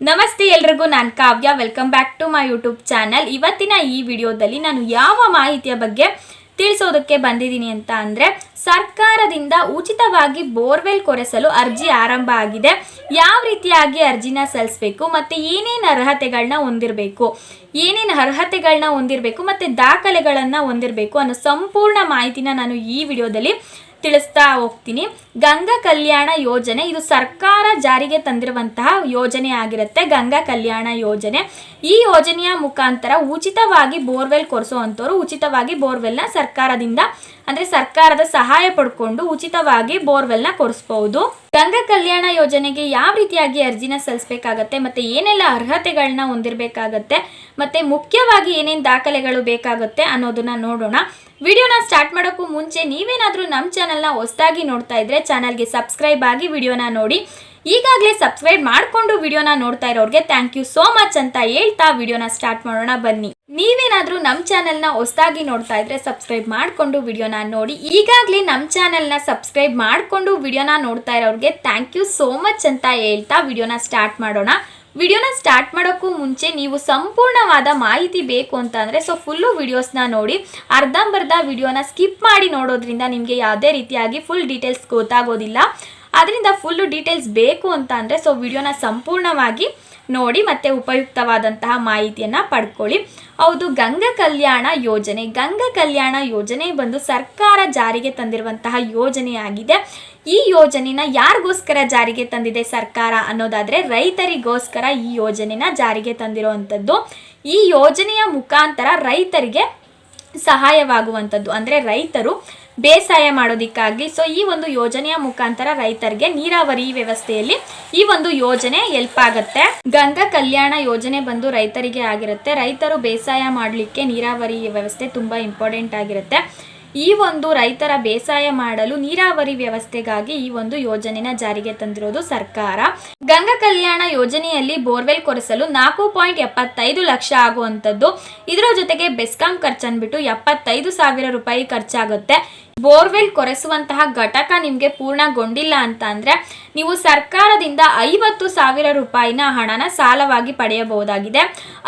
ನಮಸ್ತೆ ಎಲ್ರಿಗೂ, ನಾನು Kavya. Welcome back to my YouTube channel ಇವತ್ತಿನ ಈ ವಿಡಿಯೋದಲ್ಲಿ ನಾನು ಯಾವ ಮಾಹಿತಿಯ ಬಗ್ಗೆ ತಿಳಿಸೋದಕ್ಕೆ ಬಂದಿದ್ದೀನಿ ಅಂತ ಅಂದರೆ ಸರ್ಕಾರದಿಂದ ಉಚಿತವಾಗಿ ಬೋರ್ವೆಲ್ ಕೊರೆಸಲು ಅರ್ಜಿ ಆರಂಭ ಆಗಿದೆ. ಯಾವ ರೀತಿಯಾಗಿ ಅರ್ಜಿನ ಸಲ್ಲಿಸಬೇಕು ಮತ್ತು ಏನೇನು ಅರ್ಹತೆಗಳನ್ನ ಹೊಂದಿರಬೇಕು? ಏನೇನು ಅರ್ಹತೆಗಳನ್ನ ಹೊಂದಿರಬೇಕು ಮತ್ತು ದಾಖಲೆಗಳನ್ನು ಹೊಂದಿರಬೇಕು ಅನ್ನೋ ಸಂಪೂರ್ಣ ಮಾಹಿತಿನ ನಾನು ಈ ವಿಡಿಯೋದಲ್ಲಿ ತಿಳಿಸ್ತಾ ಹೋಗ್ತೀನಿ. ಗಂಗಾ ಕಲ್ಯಾಣ ಯೋಜನೆ ಇದು ಸರ್ಕಾರ ಜಾರಿಗೆ ತಂದಿರುವಂತಹ ಯೋಜನೆ ಆಗಿರುತ್ತೆ. ಗಂಗಾ ಕಲ್ಯಾಣ ಯೋಜನೆ. ಈ ಯೋಜನೆಯ ಮುಖಾಂತರ ಉಚಿತವಾಗಿ ಬೋರ್ವೆಲ್ ಕೊರೆಸುವಂಥವ್ರು ಉಚಿತವಾಗಿ ಬೋರ್ವೆಲ್ನ ಸರ್ಕಾರದಿಂದ ಅಂದರೆ ಸರ್ಕಾರದ ಸಹಾಯ ಪಡ್ಕೊಂಡು ಉಚಿತವಾಗಿ ಬೋರ್ವೆಲ್ನ ಕೊರಿಸಬಹುದು ಗಂಗಾ ಕಲ್ಯಾಣ ಯೋಜನೆಗೆ ಯಾವ ರೀತಿಯಾಗಿ ಅರ್ಜಿನ ಸಲ್ಲಿಸಬೇಕಾಗತ್ತೆ, ಮತ್ತೆ ಏನೆಲ್ಲ ಅರ್ಹತೆಗಳನ್ನ ಹೊಂದಿರಬೇಕಾಗತ್ತೆ, ಮತ್ತೆ ಮುಖ್ಯವಾಗಿ ಏನೇನು ದಾಖಲೆಗಳು ಬೇಕಾಗುತ್ತೆ ಅನ್ನೋದನ್ನ ನೋಡೋಣ. ವಿಡಿಯೋನ ಸ್ಟಾರ್ಟ್ ಮಾಡೋಕ್ಕೂ ಮುಂಚೆ ನೀವೇನಾದರೂ ನಮ್ಮ ಚಾನಲ್ನ ಹೊಸದಾಗಿ ನೋಡ್ತಾ ಇದ್ರೆ ಚಾನಲ್ಗೆ ಸಬ್ಸ್ಕ್ರೈಬ್ ಆಗಿ ವಿಡಿಯೋನ ನೋಡಿ. ಈಗಾಗಲೇ ಸಬ್ಸ್ಕ್ರೈಬ್ ಮಾಡಿಕೊಂಡು ವಿಡಿಯೋನ ನೋಡ್ತಾ ಇರೋರಿಗೆ ಥ್ಯಾಂಕ್ ಯು ಸೋ ಮಚ್ ಅಂತ ಹೇಳ್ತಾ ವಿಡಿಯೋನ ಸ್ಟಾರ್ಟ್ ಮಾಡೋಣ ಬನ್ನಿ. ನೀವೇನಾದರೂ ನಮ್ಮ ಚಾನಲ್ನ ಹೊಸದಾಗಿ ನೋಡ್ತಾ ಇದ್ರೆ ಸಬ್ಸ್ಕ್ರೈಬ್ ಮಾಡಿಕೊಂಡು ವಿಡಿಯೋನ ನೋಡಿ. ಈಗಾಗಲೇ ನಮ್ಮ ಚಾನಲ್ನ ಸಬ್ಸ್ಕ್ರೈಬ್ ಮಾಡಿಕೊಂಡು ವಿಡಿಯೋನ ನೋಡ್ತಾ ಇರೋರಿಗೆ ಥ್ಯಾಂಕ್ ಯು ಸೋ ಮಚ್ ಅಂತ ಹೇಳ್ತಾ ವಿಡಿಯೋನ ಸ್ಟಾರ್ಟ್ ಮಾಡೋಣ. ವಿಡಿಯೋನ ಸ್ಟಾರ್ಟ್ ಮಾಡೋಕ್ಕೂ ಮುಂಚೆ ನೀವು ಸಂಪೂರ್ಣವಾದ ಮಾಹಿತಿ ಬೇಕು ಅಂತ ಅಂದರೆ ಸೊ ಫುಲ್ಲು ವಿಡಿಯೋಸ್ನ ನೋಡಿ. ಅರ್ಧಂಬರ್ಧ ವಿಡಿಯೋನ ಸ್ಕಿಪ್ ಮಾಡಿ ನೋಡೋದ್ರಿಂದ ನಿಮಗೆ ಯಾವುದೇ ರೀತಿಯಾಗಿ ಫುಲ್ ಡೀಟೇಲ್ಸ್ ಗೊತ್ತಾಗೋದಿಲ್ಲ. ಅದರಿಂದ ಫುಲ್ಲು ಡೀಟೇಲ್ಸ್ ಬೇಕು ಅಂತ ಅಂದರೆ ಸೊ ವಿಡಿಯೋನ ಸಂಪೂರ್ಣವಾಗಿ ನೋಡಿ, ಮತ್ತೆ ಉಪಯುಕ್ತವಾದಂತಹ ಮಾಹಿತಿಯನ್ನು ಪಡ್ಕೊಳ್ಳಿ. ಹೌದು, ಗಂಗಾ ಕಲ್ಯಾಣ ಯೋಜನೆ. ಗಂಗಾ ಕಲ್ಯಾಣ ಯೋಜನೆ ಬಂದು ಸರ್ಕಾರ ಜಾರಿಗೆ ತಂದಿರುವಂತಹ ಯೋಜನೆಯಾಗಿದೆ. ಈ ಯೋಜನೆನ ಯಾರಿಗೋಸ್ಕರ ಜಾರಿಗೆ ತಂದಿದೆ ಸರ್ಕಾರ ಅನ್ನೋದಾದರೆ, ರೈತರಿಗೋಸ್ಕರ ಈ ಯೋಜನೆನ ಜಾರಿಗೆ ತಂದಿರುವಂಥದ್ದು. ಈ ಯೋಜನೆಯ ಮುಖಾಂತರ ರೈತರಿಗೆ ಸಹಾಯವಾಗುವಂಥದ್ದು. ಅಂದರೆ ರೈತರು ಬೇಸಾಯ ಮಾಡೋದಕ್ಕಾಗಲಿ ಸೊ ಈ ಒಂದು ಯೋಜನೆಯ ಮುಖಾಂತರ ರೈತರಿಗೆ ನೀರಾವರಿ ವ್ಯವಸ್ಥೆಯಲ್ಲಿ ಈ ಒಂದು ಯೋಜನೆ ಎಲ್ಪ್ ಆಗುತ್ತೆ. ಗಂಗಾ ಕಲ್ಯಾಣ ಯೋಜನೆ ಬಂದು ರೈತರಿಗೆ ಆಗಿರುತ್ತೆ. ರೈತರು ಬೇಸಾಯ ಮಾಡಲಿಕ್ಕೆ ನೀರಾವರಿ ವ್ಯವಸ್ಥೆ ತುಂಬಾ ಇಂಪಾರ್ಟೆಂಟ್ ಆಗಿರುತ್ತೆ. ಈ ಒಂದು ರೈತರ ಬೇಸಾಯ ಮಾಡಲು ನೀರಾವರಿ ವ್ಯವಸ್ಥೆಗಾಗಿ ಈ ಒಂದು ಯೋಜನೆನ ಜಾರಿಗೆ ತಂದಿರೋದು ಸರ್ಕಾರ. ಗಂಗಾ ಕಲ್ಯಾಣ ಯೋಜನೆಯಲ್ಲಿ ಬೋರ್ವೆಲ್ ಕೊರೆಸಲು ನಾಲ್ಕು ಪಾಯಿಂಟ್ ಎಪ್ಪತ್ತೈದು ಲಕ್ಷ ಆಗುವಂಥದ್ದು. ಇದರ ಜೊತೆಗೆ ಬೆಸ್ಕಾಂ ಖರ್ಚನ್ಬಿಟ್ಟು ಎಪ್ಪತ್ತೈದು ಸಾವಿರ ರೂಪಾಯಿ ಖರ್ಚಾಗುತ್ತೆ. ಬೋರ್ವೆಲ್ ಕೊರೆಸುವಂತಹ ಘಟಕ ನಿಮಗೆ ಪೂರ್ಣಗೊಂಡಿಲ್ಲ ಅಂತ ಅಂದರೆ ನೀವು ಸರ್ಕಾರದಿಂದ ಐವತ್ತು ಸಾವಿರ ರೂಪಾಯಿನ ಹಣನ ಸಾಲವಾಗಿ ಪಡೆಯಬಹುದಾಗಿದೆ.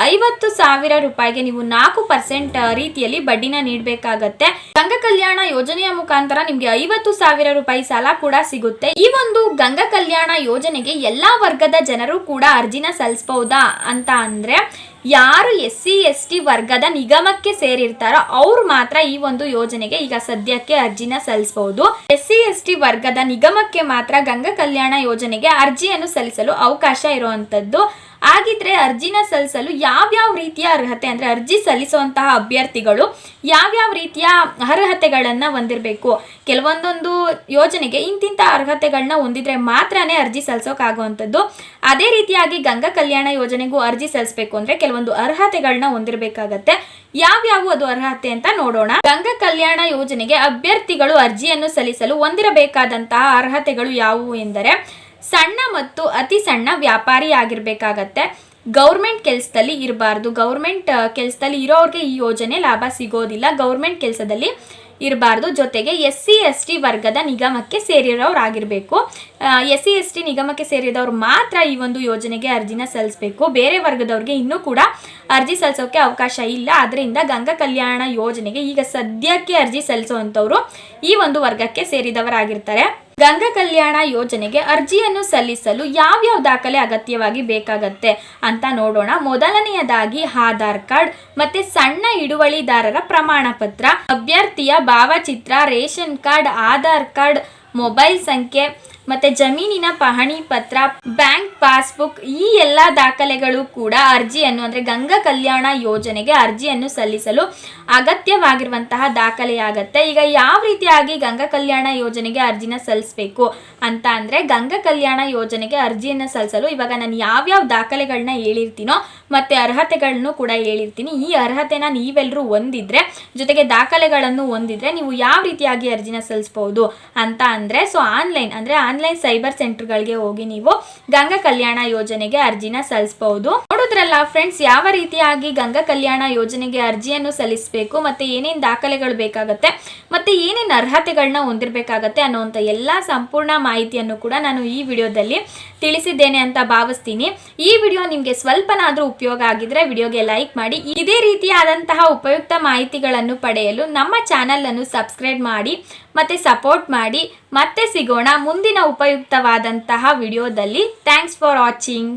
ಐವತ್ತು ಸಾವಿರ ರೂಪಾಯಿಗೆ ನೀವು ನಾಲ್ಕು ಪರ್ಸೆಂಟ್ ರೀತಿಯಲ್ಲಿ ಬಡ್ಡಿನ ನೀಡಬೇಕಾಗತ್ತೆ. ಗಂಗಾ ಕಲ್ಯಾಣ ಯೋಜನೆಯ ಮುಖಾಂತರ ನಿಮಗೆ ಐವತ್ತು ಸಾವಿರ ರೂಪಾಯಿ ಸಾಲ ಕೂಡ ಸಿಗುತ್ತೆ. ಈ ಒಂದು ಗಂಗಾ ಕಲ್ಯಾಣ ಯೋಜನೆಗೆ ಎಲ್ಲಾ ವರ್ಗದ ಜನರು ಕೂಡ ಅರ್ಜಿನ ಸಲ್ಲಿಸಬಹುದಾ ಅಂತ ಅಂದ್ರೆ ಯಾರು ಎಸ್ ಸಿ, ಎಸ್ ಟಿ ವರ್ಗದ ನಿಗಮಕ್ಕೆ ಸೇರಿರ್ತಾರೋ ಅವ್ರು ಮಾತ್ರ ಈ ಒಂದು ಯೋಜನೆಗೆ ಈಗ ಸದ್ಯಕ್ಕೆ ಅರ್ಜಿನ ಸಲ್ಲಿಸಬಹುದು ಎಸ್ ಸಿ, ಎಸ್ ಟಿ ವರ್ಗದ ನಿಗಮಕ್ಕೆ ಮಾತ್ರ ಗಂಗಾ ಕಲ್ಯಾಣ ಯೋಜನೆಗೆ ಅರ್ಜಿಯನ್ನು ಸಲ್ಲಿಸಲು ಅವಕಾಶ ಇರುವಂತದ್ದು. ಹಾಗಿದ್ರೆ ಅರ್ಜಿನ ಸಲ್ಲಿಸಲು ಯಾವ್ಯಾವ ರೀತಿಯ ಅರ್ಹತೆ ಅಂದ್ರೆ ಅರ್ಜಿ ಸಲ್ಲಿಸುವಂತಹ ಅಭ್ಯರ್ಥಿಗಳು ಯಾವ್ಯಾವ ರೀತಿಯ ಅರ್ಹತೆಗಳನ್ನು ಹೊಂದಿರಬೇಕು? ಕೆಲವೊಂದೊಂದು ಯೋಜನೆಗೆ ಇಂತಿಂಥ ಅರ್ಹತೆಗಳನ್ನ ಹೊಂದಿದ್ರೆ ಮಾತ್ರನೇ ಅರ್ಜಿ ಸಲ್ಲಿಸೋಕ್ಕಾಗುವಂಥದ್ದು ಅದೇ ರೀತಿಯಾಗಿ ಗಂಗಾ ಕಲ್ಯಾಣ ಯೋಜನೆಗೂ ಅರ್ಜಿ ಸಲ್ಲಿಸಬೇಕು ಅಂದ್ರೆ ಕೆಲವೊಂದು ಅರ್ಹತೆಗಳನ್ನ ಹೊಂದಿರಬೇಕಾಗತ್ತೆ. ಯಾವ್ಯಾವು ಅದು ಅರ್ಹತೆ ಅಂತ ನೋಡೋಣ. ಗಂಗಾ ಕಲ್ಯಾಣ ಯೋಜನೆಗೆ ಅಭ್ಯರ್ಥಿಗಳು ಅರ್ಜಿಯನ್ನು ಸಲ್ಲಿಸಲು ಹೊಂದಿರಬೇಕಾದಂತಹ ಅರ್ಹತೆಗಳು ಯಾವುವು ಎಂದರೆ ಸಣ್ಣ ಮತ್ತು ಅತಿ ಸಣ್ಣ ವ್ಯಾಪಾರಿ ಆಗಿರಬೇಕಾಗತ್ತೆ ಗೌರ್ಮೆಂಟ್ ಕೆಲಸದಲ್ಲಿ ಇರಬಾರ್ದು. ಗೌರ್ಮೆಂಟ್ ಕೆಲಸದಲ್ಲಿ ಇರೋರಿಗೆ ಈ ಯೋಜನೆ ಲಾಭ ಸಿಗೋದಿಲ್ಲ. ಗೌರ್ಮೆಂಟ್ ಕೆಲಸದಲ್ಲಿ ಇರಬಾರ್ದು. ಜೊತೆಗೆ ಎಸ್ ಸಿ ಎಸ್ ಟಿ ವರ್ಗದ ನಿಗಮಕ್ಕೆ ಸೇರಿರೋರಾಗಿರಬೇಕು. ಎಸ್ ಸಿ ಎಸ್ ಟಿ ನಿಗಮಕ್ಕೆ ಸೇರಿದವರು ಮಾತ್ರ ಈ ಒಂದು ಯೋಜನೆಗೆ ಅರ್ಜಿನ ಸಲ್ಲಿಸಬೇಕು. ಬೇರೆ ವರ್ಗದವ್ರಿಗೆ ಇನ್ನೂ ಕೂಡ ಅರ್ಜಿ ಸಲ್ಲಿಸೋಕೆ ಅವಕಾಶ ಇಲ್ಲ. ಆದ್ದರಿಂದ ಗಂಗಾ ಕಲ್ಯಾಣ ಯೋಜನೆಗೆ ಈಗ ಸದ್ಯಕ್ಕೆ ಅರ್ಜಿ ಸಲ್ಲಿಸುವಂಥವ್ರು ಈ ಒಂದು ವರ್ಗಕ್ಕೆ ಸೇರಿದವರಾಗಿರ್ತಾರೆ. ಗಂಗಾ ಕಲ್ಯಾಣ ಯೋಜನೆಗೆ ಅರ್ಜಿಯನ್ನು ಸಲ್ಲಿಸಲು ಯಾವ್ಯಾವ ದಾಖಲೆ ಅಗತ್ಯವಾಗಿ ಬೇಕಾಗತ್ತೆ ಅಂತ ನೋಡೋಣ. ಮೊದಲನೆಯದಾಗಿ ಆಧಾರ್ ಕಾರ್ಡ್, ಮತ್ತೆ ಸಣ್ಣ ಹಿಡುವಳಿದಾರರ ಪ್ರಮಾಣ ಪತ್ರ ಅಭ್ಯರ್ಥಿಯ ಭಾವಚಿತ್ರ, ration card, Aadhaar card, mobile ಸಂಖ್ಯೆ ಮತ್ತೆ ಜಮೀನಿನ ಪಹಣಿ ಪತ್ರ, ಬ್ಯಾಂಕ್ ಪಾಸ್ಬುಕ್ ಈ ಎಲ್ಲ ದಾಖಲೆಗಳು ಕೂಡ ಅರ್ಜಿಯನ್ನು ಅಂದ್ರೆ ಗಂಗಾ ಕಲ್ಯಾಣ ಯೋಜನೆಗೆ ಅರ್ಜಿಯನ್ನು ಸಲ್ಲಿಸಲು ಅಗತ್ಯವಾಗಿರುವಂತಹ ದಾಖಲೆಯಾಗತ್ತೆ. ಈಗ ಯಾವ ರೀತಿಯಾಗಿ ಗಂಗಾ ಕಲ್ಯಾಣ ಯೋಜನೆಗೆ ಅರ್ಜಿನ ಸಲ್ಲಿಸಬೇಕು ಅಂತ ಅಂದ್ರೆ ಗಂಗಾ ಕಲ್ಯಾಣ ಯೋಜನೆಗೆ ಅರ್ಜಿಯನ್ನು ಸಲ್ಲಿಸಲು ಇವಾಗ ನಾನು ಯಾವ್ಯಾವ ದಾಖಲೆಗಳನ್ನ ಹೇಳಿರ್ತೀನೋ ಮತ್ತೆ ಅರ್ಹತೆಗಳನ್ನು ಕೂಡ ಹೇಳಿರ್ತೀನಿ. ಈ ಅರ್ಹತೆನ ನೀವೆಲ್ಲರೂ ಹೊಂದಿದ್ರೆ, ಜೊತೆಗೆ ದಾಖಲೆಗಳನ್ನು ಹೊಂದಿದ್ರೆ ನೀವು ಯಾವ ರೀತಿಯಾಗಿ ಅರ್ಜಿನ ಸಲ್ಲಿಸಬಹುದು ಅಂತ ಅಂದ್ರೆ ಸೊ ಆನ್ಲೈನ್ ಅಂದ್ರೆ ಸೈಬರ್ ಸೆಂಟರ್ಗಳಿಗೆ ಹೋಗಿ ನೀವು ಗಂಗಾ ಕಲ್ಯಾಣ ಯೋಜನೆಗೆ ಅರ್ಜಿನ ಸಲ್ಲಿಸಬಹುದು ನೋಡಿದ್ರಲ್ಲ ಫ್ರೆಂಡ್ಸ್ ಯಾವ ರೀತಿಯಾಗಿ ಗಂಗಾ ಕಲ್ಯಾಣ ಯೋಜನೆಗೆ ಅರ್ಜಿಯನ್ನು ಸಲ್ಲಿಸಬೇಕು, ಮತ್ತೆ ಏನೇನು ದಾಖಲೆಗಳು ಬೇಕಾಗುತ್ತೆ, ಮತ್ತೆ ಏನೇನು ಅರ್ಹತೆಗಳನ್ನ ಹೊಂದಿರಬೇಕಾಗತ್ತೆ ಅನ್ನುವಂಥ ಎಲ್ಲ ಸಂಪೂರ್ಣ ಮಾಹಿತಿಯನ್ನು ಕೂಡ ನಾನು ಈ ವಿಡಿಯೋದಲ್ಲಿ ತಿಳಿಸಿದ್ದೇನೆ ಅಂತ ಭಾವಿಸ್ತೀನಿ. ಈ ವಿಡಿಯೋ ನಿಮಗೆ ಸ್ವಲ್ಪನಾದರೂ ಉಪಯೋಗ ಆಗಿದ್ರೆ ವಿಡಿಯೋಗೆ ಲೈಕ್ ಮಾಡಿ, ಇದೇ ರೀತಿಯಾದಂತಹ ಉಪಯುಕ್ತ ಮಾಹಿತಿಗಳನ್ನು ಪಡೆಯಲು ನಮ್ಮ ಚಾನಲನ್ನು ಸಬ್ಸ್ಕ್ರೈಬ್ ಮಾಡಿ, ಮತ್ತೆ ಸಪೋರ್ಟ್ ಮಾಡಿ, ಮತ್ತೆ ಸಿಗೋಣ ಮುಂದಿನ ಉಪಯುಕ್ತವಾದಂತಹ ವಿಡಿಯೋದಲ್ಲಿ. Thanks for watching